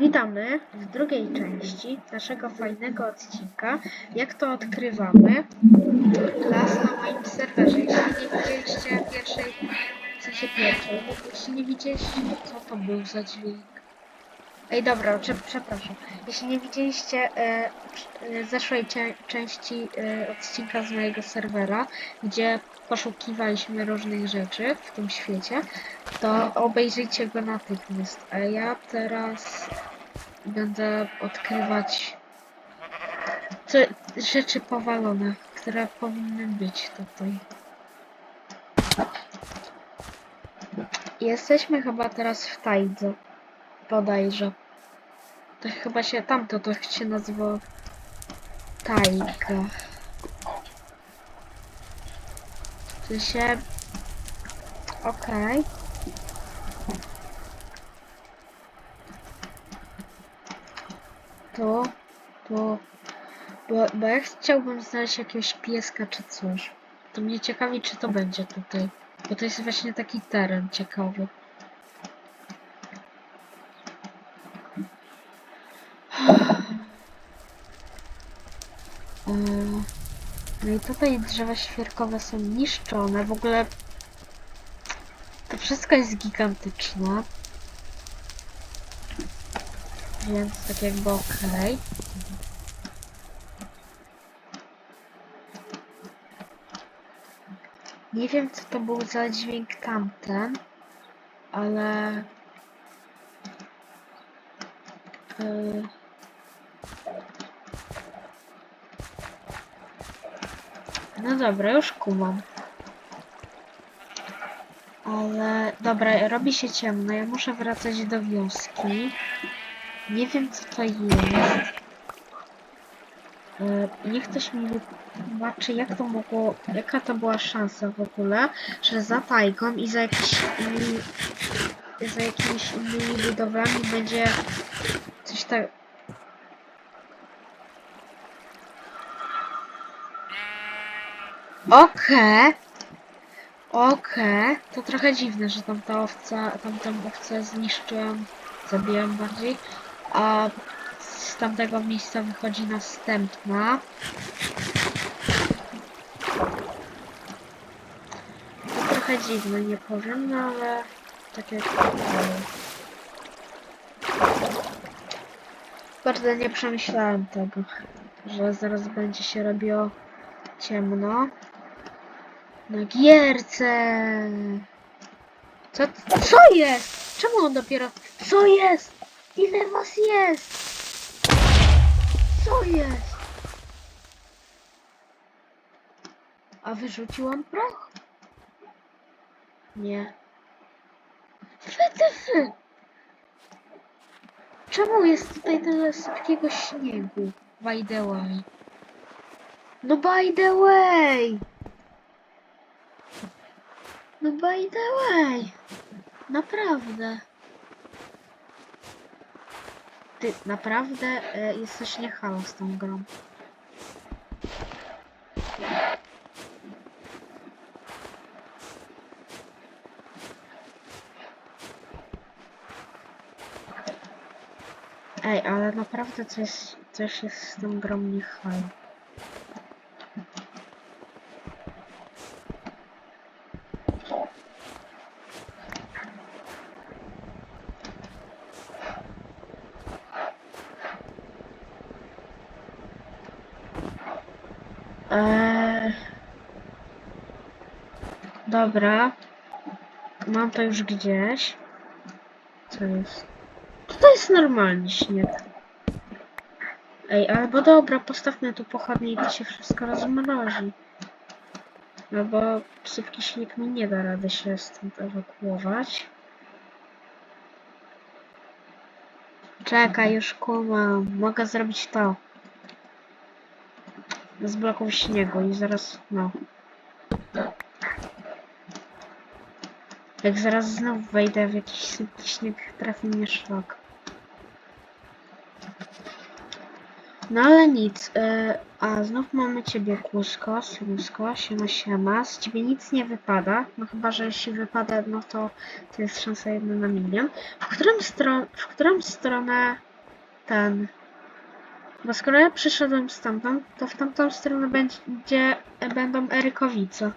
Witamy w drugiej części naszego fajnego odcinka. Jak to odkrywamy? Las na moim serwerze. Jeśli nie widzieliście pierwszej, w sensie pierwszej, jeśli nie widzieliście, co to był za dźwięk? Ej, dobra, prze, przepraszam. Jeśli nie widzieliście e, e, zeszłej części e, odcinka z mojego serwera, gdzie poszukiwaliśmy różnych rzeczy w tym świecie, to obejrzyjcie go natychmiast. A ja teraz będę odkrywać co, rzeczy powalone, które powinny być tutaj. Jesteśmy chyba teraz w Tajdze. Bodajże. To chyba się tamto to się nazywa Tajga. To się... Okej. To, to, bo, bo ja chciałbym znaleźć jakiegoś pieska czy coś. To mnie ciekawi, czy to będzie tutaj. Bo to jest właśnie taki teren ciekawy. I tutaj drzewa świerkowe są niszczone. W ogóle to wszystko jest gigantyczne. Więc tak jakby okej. Nie wiem co to był za dźwięk tamten, ale... Yy... No dobra, już kumam. Ale dobra, robi się ciemno. Ja muszę wracać do wioski. Nie wiem co to jest. E, Niech ktoś mi wytłumaczy, jak to mogło, jaka to była szansa w ogóle, że za tajgą i za jakimiś innymi, za jakimiś innymi budowlami będzie coś tak. Okej. Okej. To trochę dziwne, że tam ta owca, tamtą owcę zniszczyłem, zabiłem bardziej, a z tamtego miejsca wychodzi następna. To trochę dziwne, nie powiem, no ale tak jak Bardzo nie przemyślałem tego, że zaraz będzie się robiło ciemno. Na gierce! Co, co jest? Czemu on dopiero... Co jest? Ile was jest? Co jest? A wyrzucił on proch? Nie. Fy, Czemu jest tutaj tyle sypkiego śniegu? By the way. No by the way! No by the way! Naprawdę. Ty, naprawdę e, jesteś nie halo z tą grą. Ej, ale naprawdę coś, coś jest z tą grą nie halo. Eee... Dobra. Mam to już gdzieś. Co jest? To jest normalny śnieg. Ej, albo dobra, postawmy tu pochodnie i to się wszystko rozmrozi. No bo sypki śnieg mi nie da rady się stąd ewakuować. Czekaj, już kumam. Mogę zrobić to. Z bloków śniegu i zaraz, no. Jak zaraz znów wejdę w jakiś sypki śnieg, trafi mnie szlak. No ale nic. y, a znów mamy ciebie kłusko, synusko, siema siema. Z ciebie nic nie wypada. No chyba, że jeśli wypada, no to to jest szansa jedna na milion. W którą, stron w którą stronę ten. Bo skoro ja przyszedłem stamtąd, to w tamtą stronę będzie, będą Erykowice.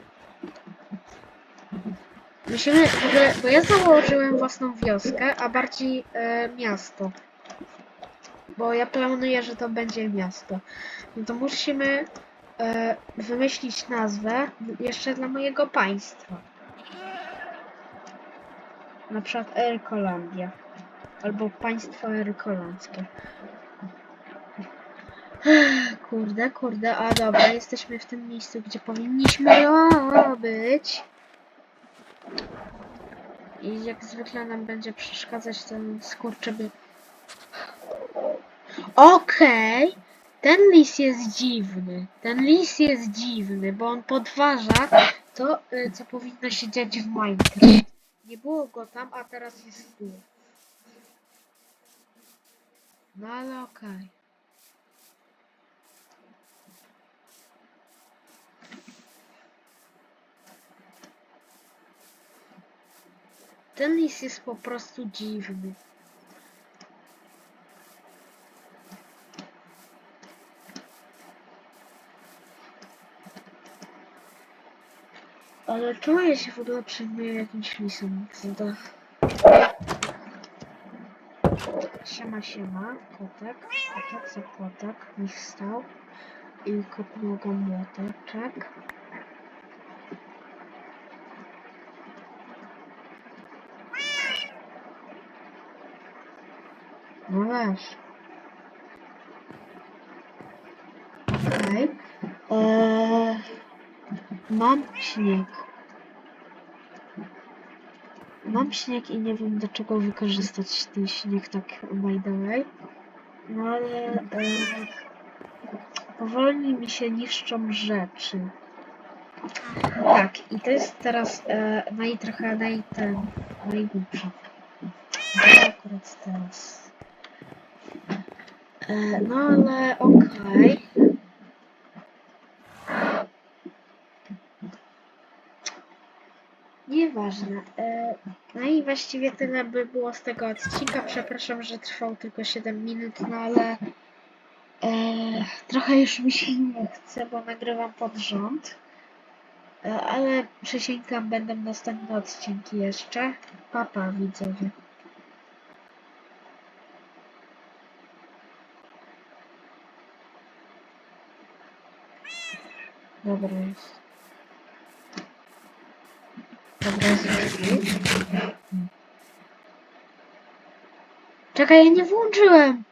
Musimy, w ogóle, bo ja założyłem własną wioskę, a bardziej e, miasto. Bo ja planuję, że to będzie miasto. No to musimy e, wymyślić nazwę jeszcze dla mojego państwa. Na przykład Erykolandia. Albo państwo erykolandzkie. Kurde, kurde, a dobra, jesteśmy w tym miejscu, gdzie powinniśmy być. I jak zwykle nam będzie przeszkadzać ten skurczyby. Okej, ten lis jest dziwny. Ten lis jest dziwny, bo on podważa to, y, co powinno się dziać w Minecraft. Nie było go tam, a teraz jest tu. No ale okej. Ten lis jest po prostu dziwny. Ale czemu ja się w ogóle przejmuję jakimś lisem? Kurde. Siema, siema, kotek, kotek za kotek mi wstał i kopnął go młoteczek. No weź. Okej. Eee, mam śnieg. Mam śnieg i nie wiem do czego wykorzystać ten śnieg tak by the way. No ale e, powoli mi się niszczą rzeczy. Tak, i to jest teraz e, naj, trochę naj, ten, akurat teraz. E, no ale okej. Nieważne. E, no i właściwie tyle by było z tego odcinka. Przepraszam, że trwał tylko 7 minut, no ale e, trochę już mi się nie chce, bo nagrywam pod rząd. Ale przysięgam, będą następne odcinki jeszcze. Papa, pa, widzowie. Dobra jest. Dobra jest. Czekaj, ja nie włączyłem!